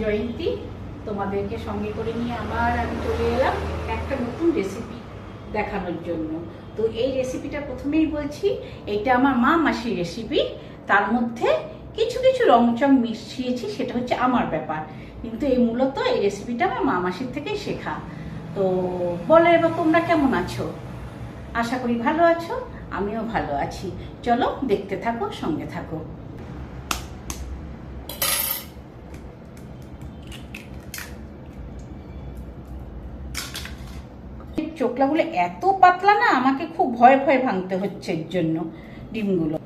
জয়ন্তী তোমাদেরকে সঙ্গে করে নিয়ে আবার আমি চলে এলাম একটা নতুন রেসিপি দেখানোর জন্য। তো এই রেসিপিটা প্রথমেই বলছি এটা আমার মা মাসির রেসিপি তার মধ্যে কিছু কিছু রংচং মিশিয়েছি, সেটা হচ্ছে আমার ব্যাপার। কিন্তু এই মূলত এই রেসিপিটা আমার মা মাসির থেকেই শেখা। তো বলো এবার তোমরা কেমন আছো? আশা করি ভালো আছো, আমিও ভালো আছি। চলো দেখতে থাকো, সঙ্গে থাকো। চোকলাগুলো এত পাতলা না, আমাকে খুব ভয় ভয় ভাঙতে হচ্ছে এর জন্য ডিমগুলো।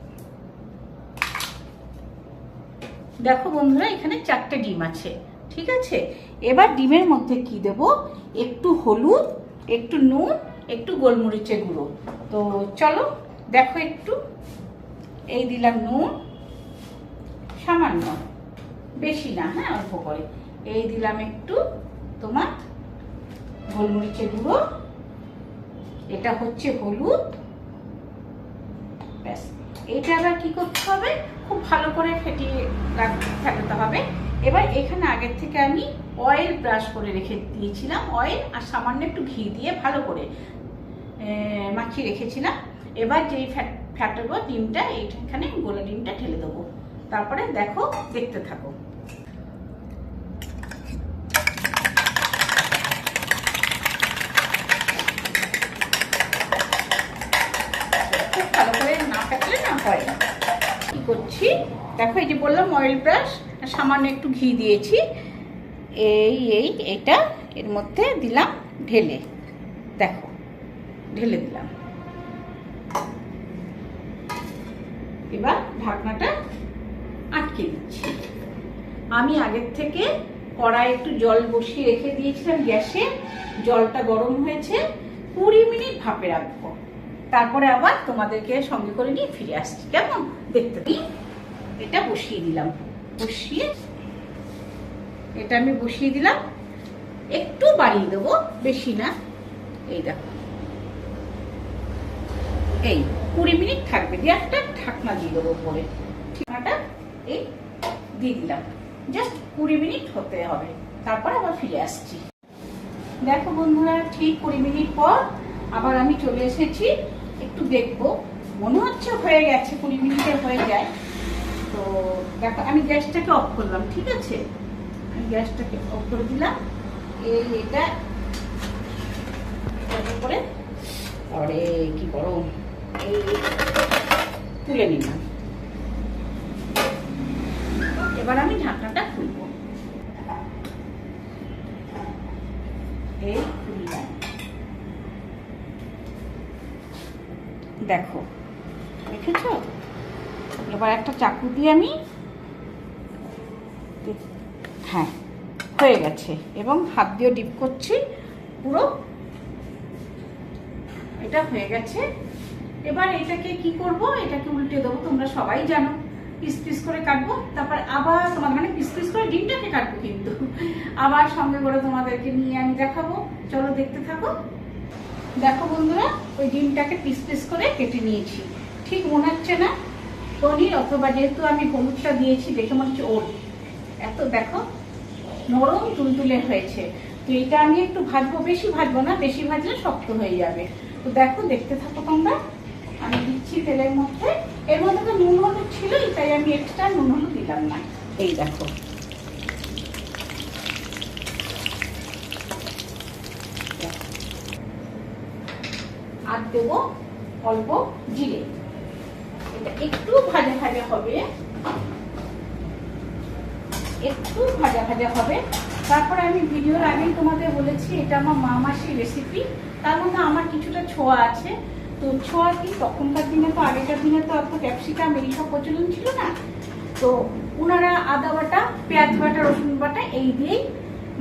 দেখো বন্ধুরা, এখানে চারটে ডিম আছে, ঠিক আছে? এবার ডিমের মধ্যে কি দেব? একটু হলুদ, একটু নুন, একটু গোলমরিচের গুঁড়ো। তো চলো, দেখো একটু। এই দিলাম নুন, সামান্য, বেশি না হ্যাঁ অল্প করে। এই দিলাম একটু তোমার গোলমরিচের গুঁড়ো। এটা হচ্ছে হলুদ। ব্যাস। এটা আবার কি করতে হবে? খুব ভালো করে ফেটিয়ে ফেটাতে হবে। এবার এখানে আগের থেকে আমি অয়েল ব্রাশ করে রেখে দিয়েছিলাম। অয়েল আর সামান্য একটু ঘি দিয়ে ভালো করে মাখিয়ে রেখেছিলাম। এবার যেই ফ্যাট, ফ্যাটাবো ডিমটা, এইখানে গোলা ডিমটা ঢেলে দেবো। তারপরে দেখো, দেখতে থাকো। করছি? দেখো, এই যে বললাম অয়েল ব্রাশ সামান্য একটু ঘি দিয়েছি। এই এই, এটা এর মধ্যে দিলাম ঢেলে। দেখো, ঢেলে দিলাম। এবার ঢাকনাটা আটকে দিচ্ছি। আমি আগের থেকে কড়াই একটু জল বসিয়ে রেখে দিয়েছিলাম গ্যাসে। জলটা গরম হয়েছে। কুড়ি মিনিট ভাপে রাখব। তারপরে আবার তোমাদেরকে সঙ্গে করে নিয়ে ফিরে আসছি। কেমন? দেখতে এটা বসিয়ে দিলাম। বসিয়ে এটা আমি বসিয়ে দিলাম। একটু বাড়িয়ে দেবো, বেশি না। এই দেখো। এই, কুড়ি মিনিট থাকবে। দিয়ে একটা ঢাকনা দিয়ে দেবো পরে ঠিকানাটা এই দিয়ে দিলাম। জাস্ট কুড়ি মিনিট হতে হবে। তারপর আবার ফিরে আসছি। দেখো বন্ধুরা, ঠিক কুড়ি মিনিট পর আবার আমি চলে এসেছি একটু দেখব। মনে হচ্ছে হয়ে গেছে, কুড়ি মিনিটে হয়ে যায়। তো দেখো, আমি গ্যাসটাকে অফ করলাম, ঠিক আছে? আমি গ্যাসটাকে অফ করে দিলাম। এই এটা উপরে আরে কি গরম এই তুলে নিলাম। এবার আমি ঢাকনাটা খুলবো। এই দেখো। দেখেছ? এবার একটা চাকু দিয়ে আমি হ্যাঁ হয়ে গেছে। এবং হাত দিয়ে ডিপ করছি, পুরো এটা হয়ে গেছে। এবার এটাকে কি করব? এটাকে উল্টে দেবো, তোমরা সবাই জানো। পিস পিস করে কাটবো, তারপর আবার তোমার মানে পিস পিস করে ডিমটাকে কাটবো কিন্তু। আবার সঙ্গে করে তোমাদেরকে নিয়ে আমি দেখাবো। চলো দেখতে থাকো। দেখো বন্ধুরা, ওই ডিমটাকে পিস পিস করে কেটে নিয়েছি। ঠিক মনে হচ্ছে না? পনির অথবা যেহেতু আমি হলুদটা দিয়েছি, দেখে মনে হচ্ছে ওল এত দেখো, নরম তুলতুলে হয়েছে। তো এটা আমি একটু ভাজবো, বেশি ভাজবো না, বেশি ভাজলে শক্ত হয়ে যাবে। তো দেখো, দেখতে থাকো তোমরা। আমি দিচ্ছি তেলের মধ্যে। এর মধ্যে তো নুন হলুদ ছিলই, তাই আমি এক্সট্রা নুন হলুদ দিলাম না। এই দেখো আর দেবো অল্প জিরে। এটা একটু ভাজা ভাজা হবে। একটু ভাজা ভাজা হবে। তারপরে আমি ভিডিওর আগেই তোমাদের বলেছি, এটা আমার মা মাসির রেসিপি তার মধ্যে আমার কিছুটা ছোঁয়া আছে। তো ছোঁয়া কি, তখনকার দিনে তো, আগেকার দিনে তো অত ক্যাপসিকাম এইসব প্রচলন ছিল না। তো ওনারা আদা বাটা, পেঁয়াজ বাটা, রসুন বাটা, এই দিয়েই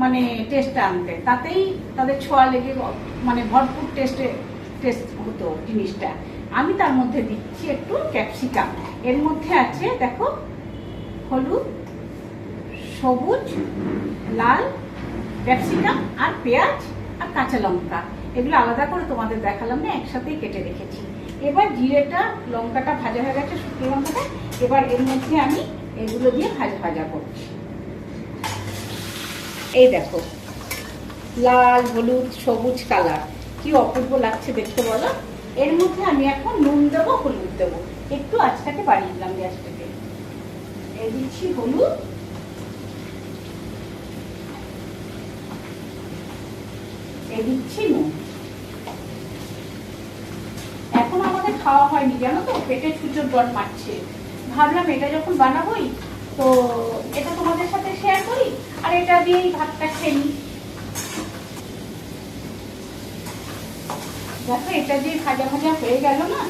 মানে টেস্টটা আনতে তাতেই তাদের ছোঁয়া লেগে মানে ভরপুর টেস্টে টেস্ট হতো জিনিসটা। আমি তার মধ্যে দিচ্ছি একটু ক্যাপসিকাম এর মধ্যে আছে, দেখো, হলুদ, সবুজ, লাল ক্যাপসিকাম আর পেঁয়াজ আর কাঁচা লঙ্কা। এগুলো আলাদা করে তোমাদের দেখালাম না, একসাথেই কেটে রেখেছি। এবার জিরেটা, লঙ্কাটা ভাজা হয়ে গেছে, শুকনো লঙ্কাটা। এবার এর মধ্যে আমি এগুলো দিয়ে ভাজা ভাজা করছি। এই দেখো, লাল, হলুদ, সবুজ কালার কি অপূর্ব লাগছে দেখতে বলো? এর মধ্যে আমি এখন নুন দেবো, হলুদ দেবো। একটু আজটাকে বাড়িয়ে দিলাম গ্যাসটাকে। দিচ্ছি হলুদ। দিচ্ছি এখন আমাদের খাওয়া হয়নি, জানো তো? পেটে ছুচোর জল মারছে। ভাবলাম এটা যখন বানাবোই, তো এটা তোমাদের সাথে শেয়ার করি, আর এটা দিয়েই ভাতটা খেয়ে নিই। দেখো, এটা দিয়ে ভাজা ভাজা হয়ে গেল না?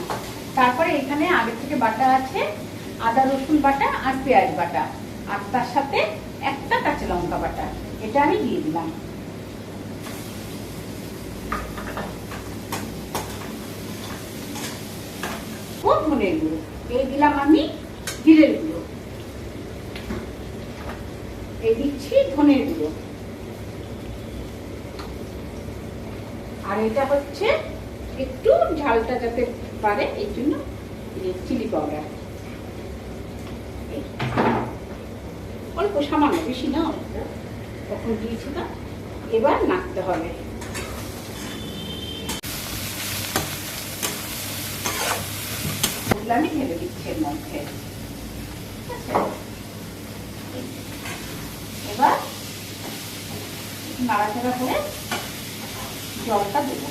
তারপরে এখানে আগে থেকে বাটা আছে, আদা, রসুন বাটা আর পেঁয়াজ বাটা। আর তার সাথে একটা কাঁচা লঙ্কা বাটা। এটা আমি দিয়ে দিলাম। ধনের গুঁড়ো। এই দিলাম আমি জিরের গুঁড়ো। এই দিচ্ছি ধনের গুঁড়ো। আর এটা হচ্ছে একটু ঝালটা যাতে পারে এই জন্য চিলি পাউডার অল্প সামান্য, বেশি না তখন দিয়েছি না এবার নাড়তে হবে। আমি ঢেলে দিচ্ছি এর মধ্যে। এবার নাড়াচাড়া করে জলটা দেবো।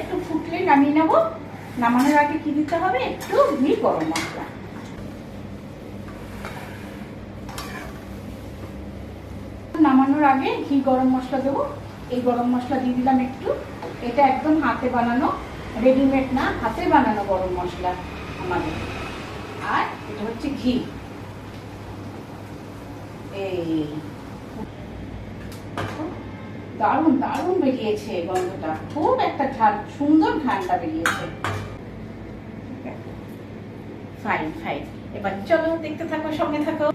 একটু ফুটলে নামিয়ে নামানোর আগে কি দিতে হবে? একটু ঘি গরম মশলা। নামানোর আগে ঘি গরম মশলা দেবো। এই গরম মশলা দিয়ে দিলাম একটু। এটা একদম হাতে বানানো রেডিমেড না, হাতে বানানো গরম মশলা আমাদের। আর এটা হচ্ছে ঘি। এই দারুণ দারুণ বেরিয়েছে গন্ধটা। খুব একটা সুন্দর ঘ্রাণটা বেরিয়েছে। ফাইন ফাইন এবার চলো, দেখতে থাকো, সঙ্গে থাকো।